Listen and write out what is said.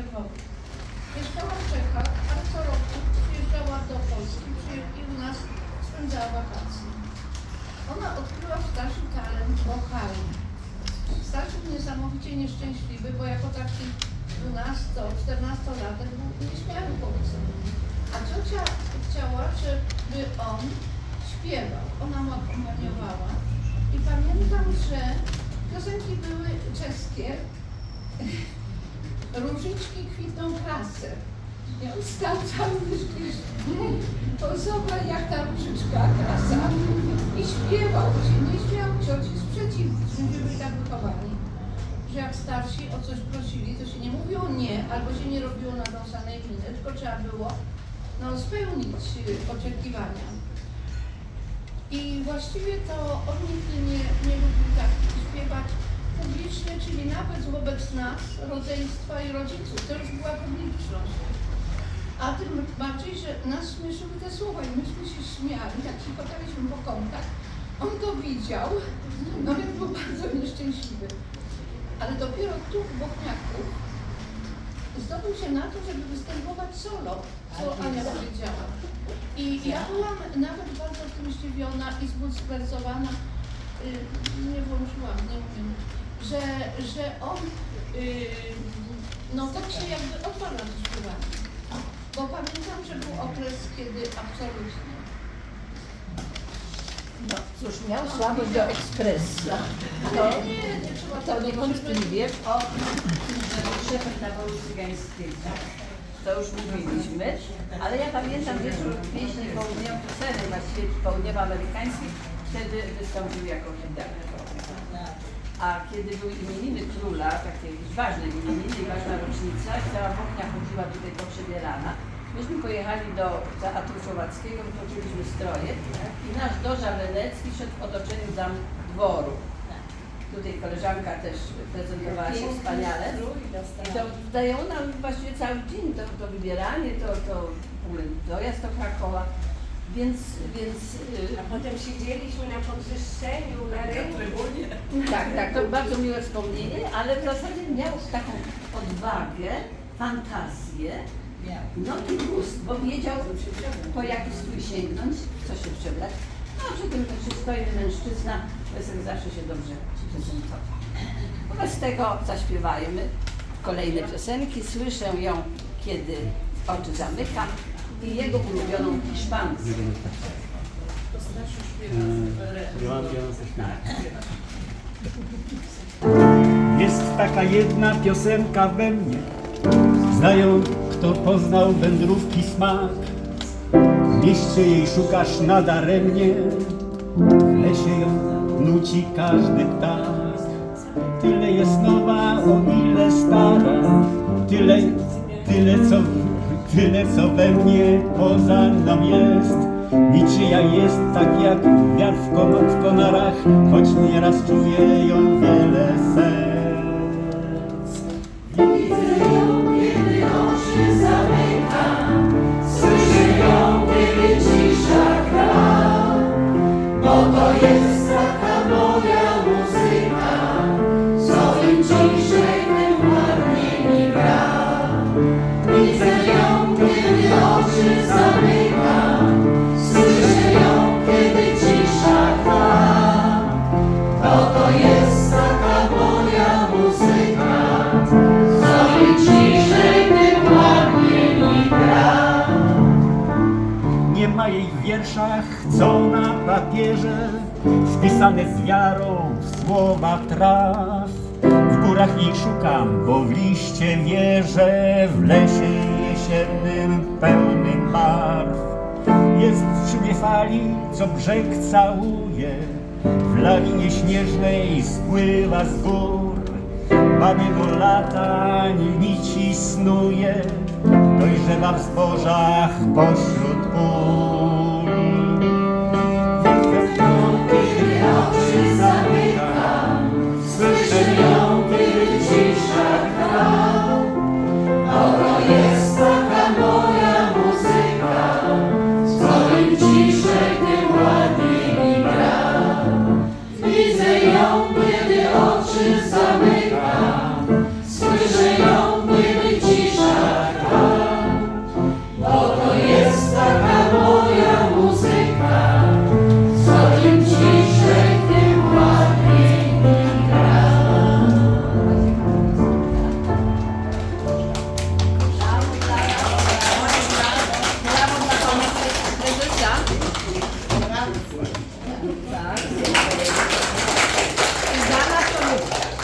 Lwowie. Mieszkała w Czechach, ale co roku przyjeżdżała do Polski i u nas spędzała wakacje. Ona odkryła w Stasiu talent wokalny. Stasiu niesamowicie nieszczęśliwy, bo jako taki 12-14 latek był nieśmiały chłopcem. A ciocia chciała, żeby on śpiewał. Ona mu akompaniowała. I pamiętam, że piosenki były czeskie. Różyczki kwitną krasę. I on stał cały myślisz, pozowa jak ta różyczka krasa. I śpiewał, się nie śmiał cioci sprzeciw. Myśmy byli tak wychowani, że jak starsi o coś prosili, to się nie mówiło nie, albo się nie robiło nadąsanej miny, tylko trzeba było no, spełnić y, oczekiwania. I właściwie to on nigdy nie, nie lubił tak śpiewać publicznie, czyli nawet wobec nas, rodzeństwa i rodziców. To już była publiczność. A tym bardziej, że nas śmieszyły te słowa i myśmy się śmiali, tak chotaliśmy po kątach. On to widział, no więc był bardzo nieszczęśliwy. Ale dopiero tu w Bochniaku zdobył się na to, żeby występować solo, co Ania powiedziała. I ja byłam nawet bardzo tym zdziwiona i zbulwersowana, yy, nie włączyłam, nie umiem, że, że on yy, no tak się jakby na to śpiewanie. Bo pamiętam, że był okres, kiedy absolutnie. No cóż, miał słabość do ekspresji. To, Nie, nie, nie trzeba to tego, niewątpliwie O szefem taboru cygańskiego. To już mówiliśmy, ale ja pamiętam wieczór pieśni południowo-sery, właściwie południowoamerykańskiej, wtedy wystąpił jako hymniarz. A kiedy były imieniny króla, takie jakieś ważne imieniny i ważna rocznica, i cała Bochnia chodziła tutaj poprzebierana, myśmy pojechali do Teatru Słowackiego, wypoczęliśmy stroje i nasz Doża Wenecki szedł w otoczeniu dam dworu. Tutaj koleżanka też prezentowała się wspaniale. I to daje nam właściwie cały dzień, to, to wybieranie, to, to dojazd do Krakowa. Więc, więc y, A potem siedzieliśmy na podwyższeniu, na rynku. tak, tak, to bardzo miłe wspomnienie, ale w zasadzie miał taką odwagę, fantazję, no i gust, bo wiedział po jaki strój sięgnąć, co się przebrać. No a przy tym to przystojny mężczyzna, Wesel zawsze się dobrze prezentował. Wobec tego zaśpiewajmy kolejne piosenki. Słyszę ją, kiedy oczy zamykam i jego ulubioną hiszpańską. Jest taka jedna piosenka we mnie, znają kto poznał wędrówki smak. W mieście jej szukasz nadaremnie, w lesie ją nuci każdy ptak. Tyle jest nowa, o ile stara, tyle, tyle co, tyle co we mnie poza mną jest. Niczyja jest tak jak wiatr w kon- w konarach, choć nieraz czuję ją wiele serc. Nie ma jej w wierszach, co na papierze, spisane z wiarą w słowa traw. W górach jej szukam, bo w liście wierzę, w lesie jesiennym pełnym barw. Jest przy mnie fali, co brzeg całuje, w lawinie śnieżnej spływa z gór. Babiego lata nici snuje, dojrzewa w zbożach pośród all.